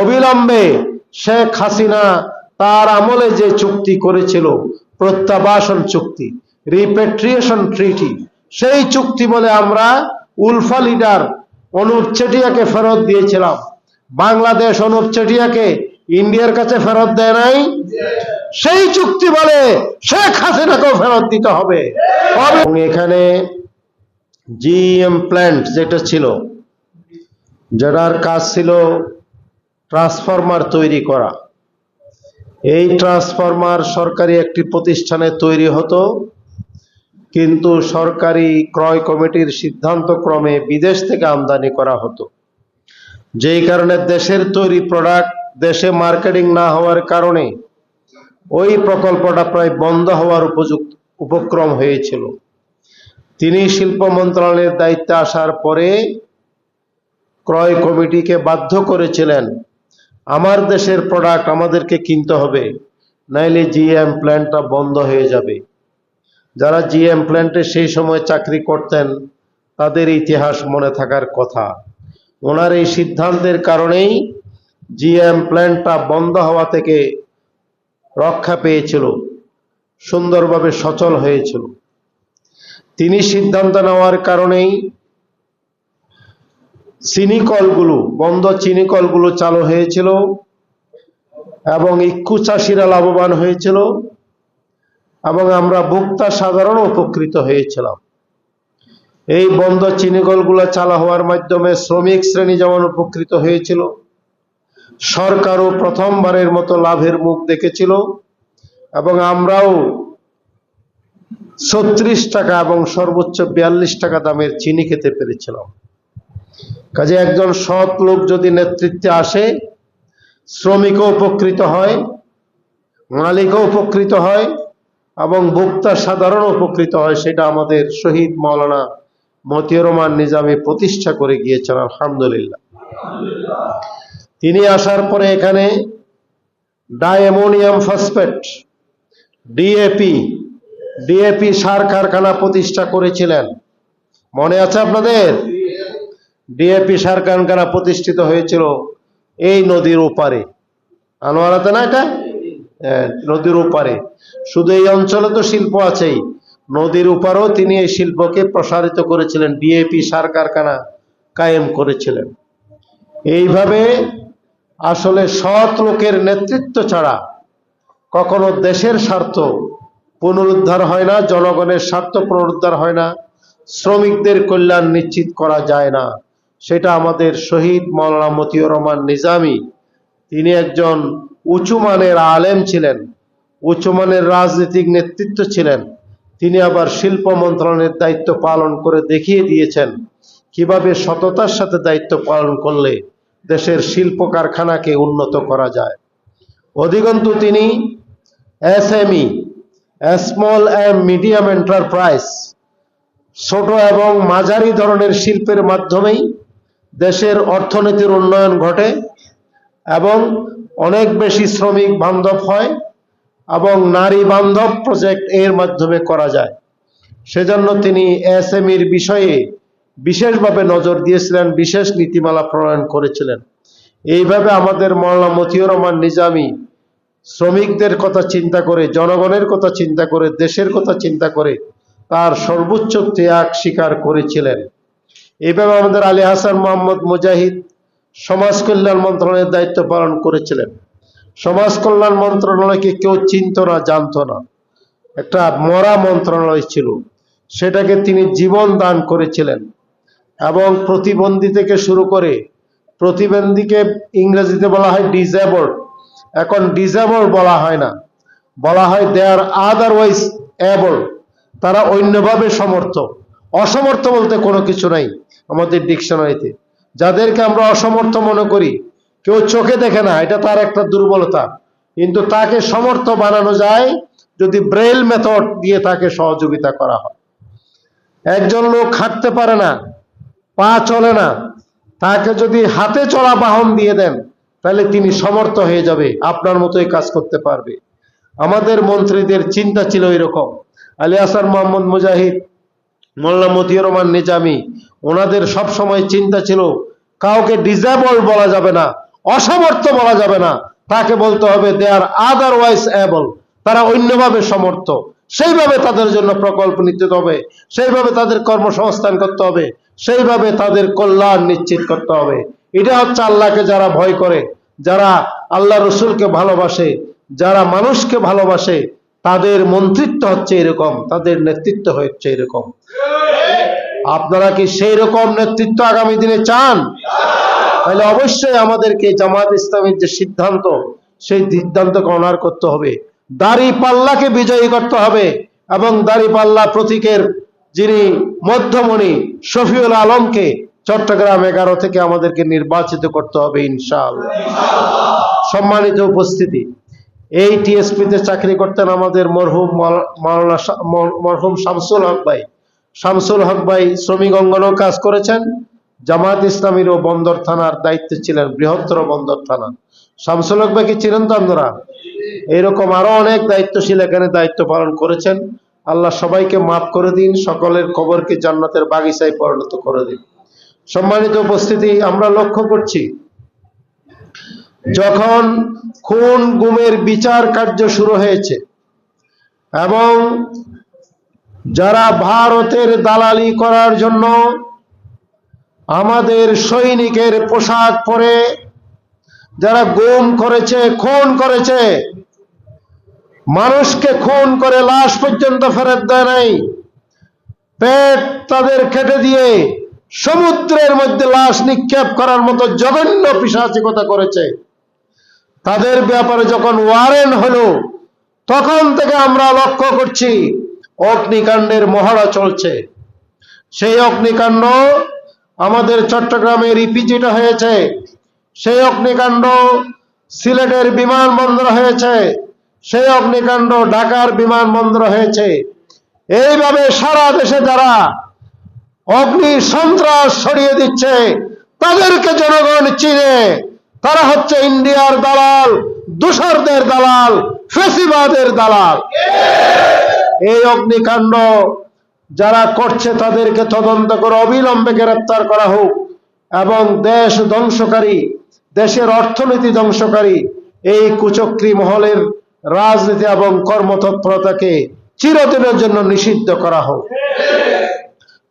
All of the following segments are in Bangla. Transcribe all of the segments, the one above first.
অবিলম্বে শেখ হাসিনা তার আমলে যে চুক্তি করেছিল, প্রত্যাবাসন চুক্তি রিপেট্রিয়েশন ট্রিটি সেই চুক্তি বলে আমরা উলফা লিডার অনুপ চেটিয়াকে ফেরত দিয়েছিলাম। বাংলাদেশ অনুপ চেটিয়াকে ইন্ডিয়ার কাছে ফেরত দেয় নাই? সেই চুক্তি বলে শেখ হাসিনাকেও ফেরত দিতে হবে। এখানে জিএম প্ল্যান্ট যেটা ছিল, যেটার কাজ ছিল ট্রান্সফরমার তৈরি করা। এই ট্রান্সফরমার সরকারি একটি প্রতিষ্ঠানে তৈরি হতো, কিন্তু সরকারি ক্রয় কমিটির সিদ্ধান্ত ক্রমে বিদেশ থেকে আমদানি করা হতো। যেই কারণে দেশের তৈরি প্রোডাক্ট দেশে মার্কেটিং না হওয়ার কারণে ওই প্রকল্পটা প্রায় বন্ধ হওয়ার উপযুক্ত উপক্রম হয়েছিল। তিনি শিল্প মন্ত্রণালয়ের দায়িত্বে আসার পরে ক্রয় কমিটিকে বাধ্য করেছিলেন আমার দেশের প্রোডাক্ট আমাদেরকে কিনতে হবে, নাইলে জিএম প্ল্যান্টটা বন্ধ হয়ে যাবে। যারা জিএম প্ল্যান্টে সেই সময় চাকরি করতেন, তাদের ইতিহাস মনে থাকার কথা। ওনার এই সিদ্ধান্তের কারণেই জিএম প্ল্যান্টটা বন্ধ হওয়া থেকে রক্ষা পেয়েছিল, সুন্দরভাবে সচল হয়েছিল। তিনি সিদ্ধান্ত নেওয়ার কারণেই চিনি কলগুলো, বন্ধ চিনি কলগুলো চালু হয়েছিল এবং ইক্ষু চাষিরা লাভবান হয়েছিল এবং আমরা ভোক্তা সাধারণ উপকৃত হয়েছিলাম। এই বন্ধ চিনি কলগুলো চালা হওয়ার মাধ্যমে শ্রমিক শ্রেণি যেমন উপকৃত হয়েছিল, সরকারও প্রথমবারের মতো লাভের মুখ দেখেছিল এবং আমরাও ছত্রিশ টাকা এবং সর্বোচ্চ বিয়াল্লিশ টাকা দামের চিনি খেতে পেরেছিলাম। কাজে একজন সৎ লোক যদি নেতৃত্বে আসে, শ্রমিকও উপকৃত হয়, মালিকও উপকৃত হয়, এবং ভোক্তা সাধারণ উপকৃত হয়, সেটা আমাদের শহীদ মৌলানা মতিউর রহমান নিজামী প্রতিষ্ঠা করে গিয়েছেন, আলহামদুলিল্লাহ। তিনি আসার পরে এখানে ডায়মোনিয়াম ফসফেট, ডিএপি ডিএপি সার কারখানা প্রতিষ্ঠা করেছিলেন। মনে আছে আপনাদের? ডিএপি সার কারখানা প্রতিষ্ঠিত হয়েছিল এই নদীর ওপারে। আনোয়ারাতে না এটা? হ্যাঁ, নদীর ওপারে। শুধু এই অঞ্চলে তো শিল্প আছেই। নদীর ওপারেও তিনি এই শিল্পকে প্রসারিত করেছিলেন ডিএপি সার কারখানা কায়েম করেছিলেন। এইভাবে আসলে সৎ লোকের নেতৃত্ব ছাড়া কখনো দেশের স্বার্থ পুনরুদ্ধার হয় না জনগণের স্বার্থ পুনরুদ্ধার হয় না শ্রমিকদের কল্যাণ নিশ্চিত করা যায় না। সেটা আমাদের শহীদ মৌলানা মতিউর রহমান নিজামী। তিনি একজন উঁচু মানের আলেম ছিলেন, উঁচু মানের রাজনৈতিক নেতৃত্ব ছিলেন। তিনি আবার শিল্প মন্ত্রণের দায়িত্ব পালন করে দেখিয়ে দিয়েছেন কীভাবে সততার সাথে দায়িত্ব পালন করলে দেশের শিল্প কারখানাকে উন্নত করা যায়। অধিকন্তু তিনি SME, small and medium enterprise, ছোট এবং মাঝারি ধরনের শিল্পের মাধ্যমেই দেশের অর্থনীতির উন্নয়ন ঘটে এবং অনেক বেশি শ্রমিক বান্ধব হয় এবং নারী বান্ধব প্রজেক্ট এর মাধ্যমে করা যায়। সেজন্য তিনি এসএমইর বিষয়ে বিশেষভাবে নজর দিয়েছিলেন, বিশেষ নীতিমালা প্রণয়ন করেছিলেন। এইভাবে আমাদের মৌলানা মতিউর রহমান নিজামী শ্রমিকদের কথা চিন্তা করে, জনগণের কথা চিন্তা করে, দেশের কথা চিন্তা করে তার সর্বোচ্চ ত্যাগ স্বীকার করেছিলেন। এইভাবে আমাদের আলী হাসান মোহাম্মদ মুজাহিদ সমাজ কল্যাণ মন্ত্রণালয়ের দায়িত্ব পালন করেছিলেন। সমাজ কল্যাণ মন্ত্রণালয়কে কেউ চিনত না, জানতো না। একটা মরা মন্ত্রণালয় ছিল। সেটাকে তিনি জীবন দান করেছিলেন এবং প্রতিবন্ধী থেকে শুরু করে প্রতিবন্ধীকে ইংরেজিতে বলা হয় ডিজেবল এখন ডিজেবল বলা হয় না। বলা হয় দে আর আদারওয়াইজ এবল তারা অন্যভাবে সমর্থ অসমর্থ বলতে কোনো কিছু নাই আমাদের ডিকশনারিতে। যাদেরকে আমরা অসমর্থ মনে করি, কেউ চোখে দেখে না, এটা তার একটা দুর্বলতা। কিন্তু তাকে সমর্থ বানানো যায় যদি ব্রেল মেথড দিয়ে তাকে সহযোগিতা করা হয়। একজন লোক হাঁটতে পারে না, পা চলে না, তাকে যদি হাতে চলা বাহন দিয়ে দেন, তাহলে তিনি সমর্থ হয়ে যাবে, আপনার মতোই কাজ করতে পারবে। আমাদের মন্ত্রীদের চিন্তা ছিল এরকম আলী হাসান মোহাম্মদ মুজাহিদ মোল্লা মতিউর রহমান নিজামী, ওনাদের সব সময় চিন্তা ছিল, কাউকে ডিজেবল বলা যাবে না, অসমর্থ বলা যাবে না, তাকে বলতে হবে দে আর আদারওয়াইজ এবল তারা অন্যভাবে সমর্থ। সেইভাবে তাদের জন্য প্রকল্প নিতে হবে, সেইভাবে তাদের কর্মসংস্থান করতে হবে, সেইভাবে তাদের কল্যাণ নিশ্চিত করতে হবে। এটা হচ্ছে আল্লাহকে যারা ভয় করে, যারা আল্লাহ রসুলকে ভালোবাসে, যারা মানুষকে ভালোবাসে তাদের মন্ত্রিত্ব হচ্ছে এরকম, তাদের নেতৃত্ব হচ্ছে এরকম। আপনারা কি সেই রকম নেতৃত্ব আগামী দিনে চান? তাহলে অবশ্যই আমাদেরকে জামাত ইসলামের যে সিদ্ধান্ত, সেই সিদ্ধান্তকে অনার করতে হবে। দাড়ি পাল্লাকে বিজয়ী করতে হবে এবং দাড়ি পাল্লা প্রতীকের যিনি মধ্যমণি শফিউল আলমকে চট্টগ্রাম এগারো থেকে আমাদেরকে নির্বাচিত করতে হবে ইনশাল সম্মানিত উপস্থিতি এই টিএসপিতে চাকরি করতেন আমাদের মরহুম মাওলানা মরহুম শামসুল হক ভাই। শামসুল হক ভাই শ্রমিক অঙ্গনেও কাজ করেছেন। জামাত ইসলামীরও বন্দর থানার দায়িত্বে ছিলেন, বৃহত্তর বন্দর থানা। শামসুল হক ভাই কি ছিলেন তো আপনারা এরকম আরও অনেক দায়িত্বশীল এখানে দায়িত্ব পালন করেছেন। আল্লাহ সবাইকে মাফ করে দিন, সকলের কবরকে জান্নাতের বাগিচায় পরিণত করে দিন। সম্মানিত উপস্থিতি, আমরা লক্ষ্য করছি যখন খুন গুমের বিচার কার্য শুরু হয়েছে এবং যারা ভারতের দালালি করার জন্য আমাদের সৈনিকের পোশাক পরে যারা গুম করেছে, খুন করেছে, মানুষকে খুন করে লাশ পর্যন্ত ফেরত দেয় নাই। পেট তাদের কেটে দিয়ে সমুদ্রের মধ্যে লাশ নিক্ষেপ করার মতো জঘন্য পিসাচিকতা করেছে। তাদের ব্যাপারে যখন ওয়ারেন হলো, তখন থেকে আমরা লক্ষ্য করছি অগ্নিকাণ্ডের মহড়া চলছে। সেই অগ্নিকাণ্ড আমাদের চট্টগ্রামে রিপিজিট হয়েছে। সেই অগ্নিকাণ্ড সিলেটের বিমানবন্দর হয়েছে। সেই অগ্নিকাণ্ড ঢাকার বিমানবন্দর হয়েছে। এইভাবে সারা দেশে যারা অগ্নি সন্ত্রাস ছড়িয়ে দিচ্ছে, তাদেরকে জনগণ চিনে। তারা হচ্ছে ইন্ডিয়ার দালাল দূষরদের দালাল, ফেসিবাদের দালাল। এই অগ্নিকাণ্ড যারা করছে তাদেরকে তদন্ত করে অবিলম্বে গ্রেপ্তার করা হোক এবং দেশ ধ্বংসকারী, দেশের অর্থনীতি ধ্বংসকারী এই কুচক্রী মহলের রাজনীতি এবং কর্মতৎপরতাকে চিরদিনের জন্য নিষিদ্ধ করা হোক।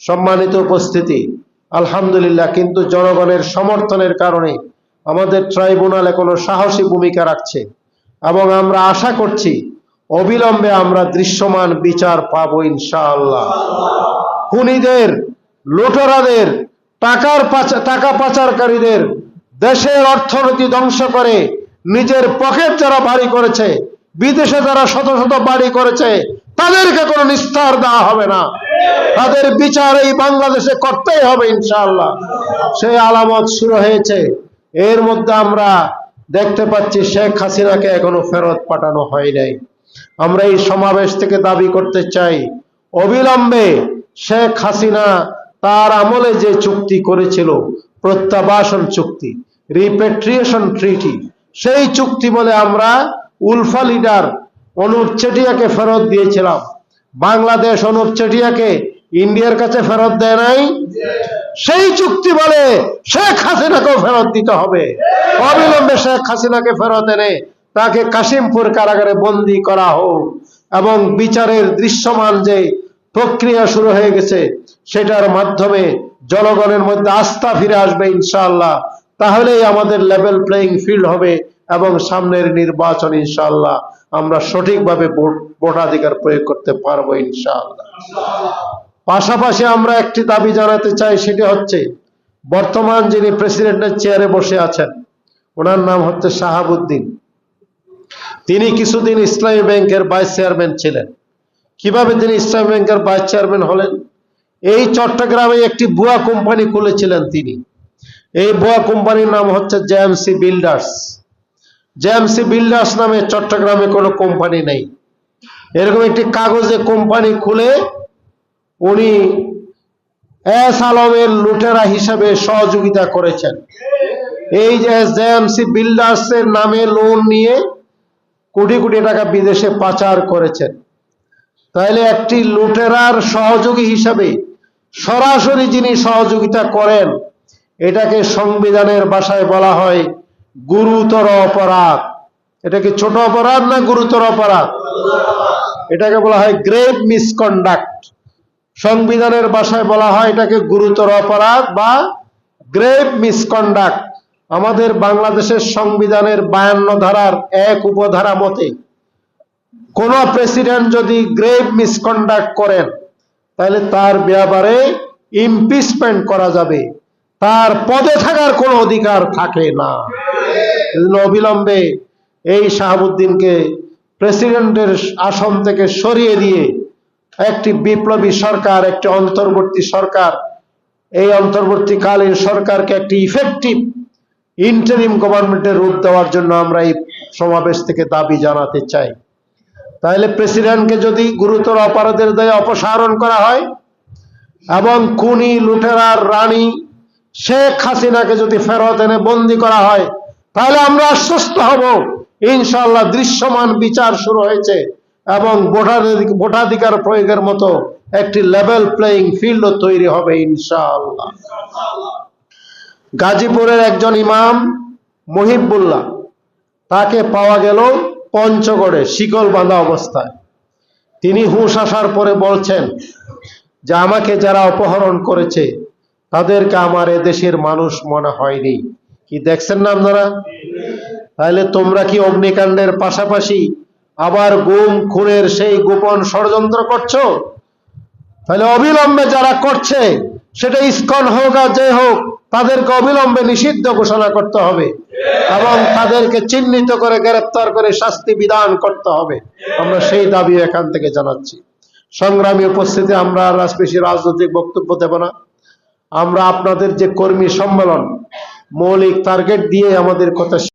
সম্মানিত উপস্থিতি, আলহামদুলিল্লাহ, কিন্তু জনগণের সমর্থনের কারণে আমাদের ট্রাইব্যুনাল এখনও সাহসী ভূমিকা রাখছে এবং আমরা আশা করছি অবিলম্বে আমরা দৃশ্যমান বিচার পাবো ইনশাআল্লাহ। খুনিদের, লুটেরাদের, টাকার টাকা পাচারকারীদের দেশের অর্থনীতি ধ্বংস করে নিজের পকেট যারা বাড়ি করেছে, বিদেশে যারা শত শত বাড়ি করেছে, তাদেরকে কোনো নিস্তার দেওয়া হবে না। তাদের বিচার এই বাংলাদেশে করতেই হবে ইনশাআল্লাহ। সেই আলামত শুরু হয়েছে। এর মধ্যে আমরা দেখতে পাচ্ছি শেখ হাসিনাকে এখনও ফেরত পাঠানো হয় নাই। আমরা এই সমাবেশ থেকে দাবি করতে চাই, অবিলম্বে শেখ হাসিনা তার আমলে যে চুক্তি করেছিল, প্রত্যাবাসন চুক্তি রিপেট্রিয়েশন ট্রিটি সেই চুক্তি বলে আমরা উলফা লিডার অনুপ চেটিয়াকে ফেরত দিয়েছিলাম। বাংলাদেশ অনুপ চেটিয়াকে ইন্ডিয়ার কাছে ফেরত দেয় নাই? সেই চুক্তি বলে শেখ হাসিনাকেও ফেরত দিতে হবে। অবিলম্বে শেখ হাসিনাকে ফেরত এনে তাকে কাশিমপুর কারাগারে বন্দি করা হোক এবং বিচারের দৃশ্যমান যে প্রক্রিয়া শুরু হয়ে গেছে, সেটার মাধ্যমে জনগণের মধ্যে আস্থা ফিরে আসবে ইনশাআল্লাহ। তাহলেই আমাদের লেভেল প্লেইং ফিল্ড হবে এবং সামনের নির্বাচন ইনশাআল্লাহ আমরা সঠিকভাবে ভোট ভোটাধিকার প্রয়োগ করতে পারব ইনশাআল্লাহ। পাশাপাশি আমরা একটি দাবি জানাতে চাই, সেটি হচ্ছে বর্তমান যিনি প্রেসিডেন্টের চেয়ারে বসে আছেন, ওনার নাম হচ্ছে শাহাবুদ্দিন। তিনি কিছুদিন ইসলামী ব্যাংকের ভাইস চেয়ারম্যান ছিলেন। কীভাবে তিনি ইসলামী ব্যাংকের ভাইস চেয়ারম্যান হলেন? এই চট্টগ্রামে একটি বুয়া কোম্পানি খুলেছিলেন তিনি। এই বুয়া কোম্পানির নাম হচ্ছে জেএমসি বিল্ডার্স জেএমসি বিল্ডার্স নামে চট্টগ্রামে কোনো কোম্পানি নেই। এরকম একটি কাগজে কোম্পানি খুলে উনি এস আলমের লুটেরা হিসাবে সহযোগিতা করেছেন। এই যে জেএমসি বিল্ডার্স এর নামে লোন নিয়ে কোটি কোটি টাকা বিদেশে পাচার করেছেন। তাহলে একটি লুটেরার সহযোগী হিসাবে সরাসরি যিনি সহযোগিতা করেন, এটাকে সংবিধানের ভাষায় বলা হয় গুরুতর অপরাধ। এটা কি ছোট অপরাধ না গুরুতর অপরাধ? এটাকে বলা হয় গ্রেভ মিসকন্ডাক্ট। সংবিধানের ভাষায় বলা হয় এটাকে গুরুতর অপরাধ বা গ্রেভ মিসকন্ডাক্ট আমাদের বাংলাদেশের সংবিধানের বায়ান্ন ধারার এক উপধারা মতে, কোন প্রেসিডেন্ট যদি গ্রেভ মিসকন্ডাক্ট করেন, তাহলে তার ব্যাপারে ইমপিচমেন্ট করা যাবে। তার পদে থাকার কোনো অধিকার থাকে না। অবিলম্বে এই শাহাবুদ্দিনকে প্রেসিডেন্টের আসন থেকে সরিয়ে দিয়ে একটি বিপ্লবী সরকার, একটি অন্তর্বর্তী সরকার। এই অন্তর্বর্তীকালীন সরকারকে একটি ইফেক্টিভ ইন্টারিম গভর্নমেন্টের রূপ দেওয়ার জন্য আমরা এই সমাবেশ থেকে দাবি জানাতে চাই। তাহলে প্রেসিডেন্টকে যদি গুরুতর অপরাধের দায়ে অপসারণ করা হয় এবং খুনি, লুটেরার রানী শেখ হাসিনাকে যদি ফেরত এনে বন্দি করা হয়, তাহলে আমরা আশ্বস্ত হব ইনশাল্লাহ দৃশ্যমান বিচার শুরু হয়েছে। এবং ভোটাধিক- ভোটাধিকার প্রয়োগের মতো একটি লেভেল প্লেইং ফিল্ডও তৈরি হবে ইনশাআল্লাহ। গাজীপুরের একজন ইমাম, মহিবুল্লাহ, তাকে পাওয়া গেল পঞ্চগড়ে শিকল বাঁধা অবস্থায়। তিনি হুঁশ আসার পরে বলছেন যে, আমাকে যারা অপহরণ করেছে, তাদেরকে আমার দেশের মানুষ মনে হয়নি। কি দেখছেন না আপনারা? তাহলে তোমরা কি অগ্নিকাণ্ডের পাশাপাশি আবার গুম, খুনের সেই গোপন ষড়যন্ত্র করছ? তাহলে অবিলম্বে যারা করছে, সেটা ইস্কন হোক আর যে হোক, তাদেরকে অবিলম্বে নিষিদ্ধ ঘোষণা করতে হবে। এবং তাদেরকে চিহ্নিত করে, গ্রেপ্তার করে শাস্তি বিধান করতে হবে। আমরা সেই দাবি এখান থেকে জানাচ্ছি। সংগ্রামী উপস্থিতি, আমরা আর বেশি রাজনৈতিক বক্তব্য দেব না। আমরা আপনাদের যে কর্মী সম্মেলন, মৌলিক টার্গেট দিয়ে আমাদের কথা